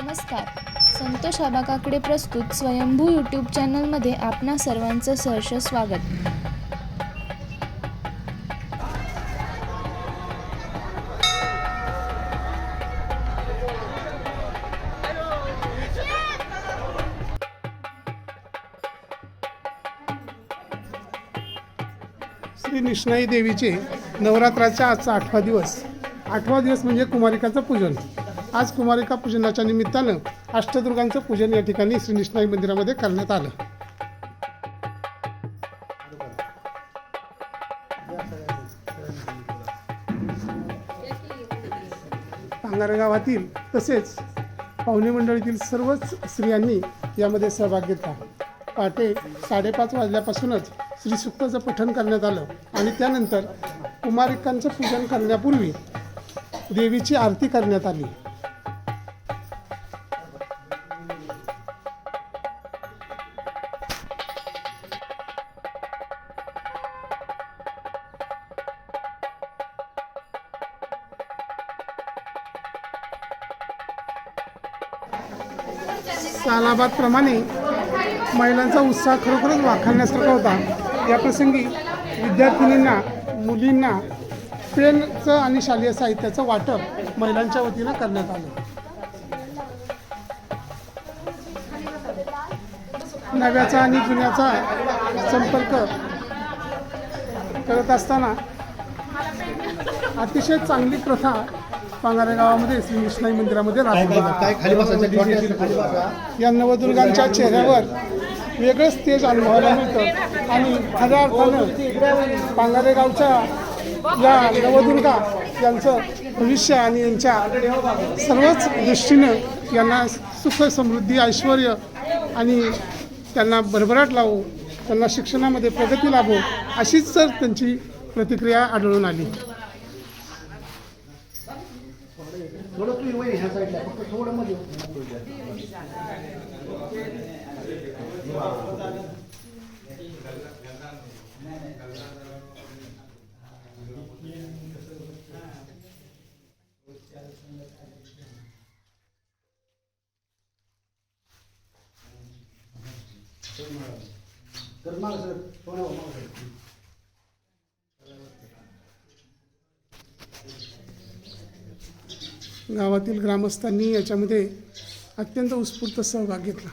नमस्कार. संतोष आबाकाकडे प्रस्तुत स्वयंभू यूट्यूब चॅनलमध्ये आपणा सर्वांचं सहर्ष स्वागत. श्री निष्णाई देवीचे नवरात्राचा आजचा आठवा दिवस. आठवा दिवस म्हणजे कुमारिकाचं पूजन. आज कुमारिका पूजनाच्या निमित्तानं अष्टदुर्गांचं पूजन या ठिकाणी श्री निष्णाई मंदिरामध्ये करण्यात आलं. पांगारे गावातील तसेच पाहुणे मंडळीतील सर्वच स्त्रियांनी यामध्ये सहभाग घेतला. पहाटे साडेपाच वाजल्यापासूनच श्री सुक्ताचं पठण करण्यात आलं आणि त्यानंतर कुमारिकांचं पूजन करण्यापूर्वी देवीची आरती करण्यात आली. सालाबादप्रमाणे महिलांचा उत्साह खरोखरच वाखाणण्यासारखा होता. याप्रसंगी विद्यार्थिनींना मुलींना पेनचं आणि शालेय साहित्याचं वाटप महिलांच्या वतीनं करण्यात आलं. नव्याचा आणि जुन्याचा संपर्क करत असताना अतिशय चांगली प्रथा पांगारे गावामध्ये श्री विष्णाई मंदिरामध्ये या नवदुर्गांच्या चेहऱ्यावर वेगळंच तेज अनुभवायला मिळतं. आणि खऱ्या अर्थानं पांगारे गावच्या या नवदुर्गा यांचं भविष्य आणि यांच्या सर्वच दृष्टीनं यांना सुख समृद्धी ऐश्वर आणि त्यांना भरभराट लावो त्यांना शिक्षणामध्ये प्रगती लाभो अशीच तर त्यांची प्रतिक्रिया आढळून आली. थोडं तू वय ह्या साईडला फक्त थोडं मध्ये तर मला सर थोडं मग सर गावातील ग्रामस्थांनी याच्यामध्ये अत्यंत उत्स्फूर्त सहभाग घेतला.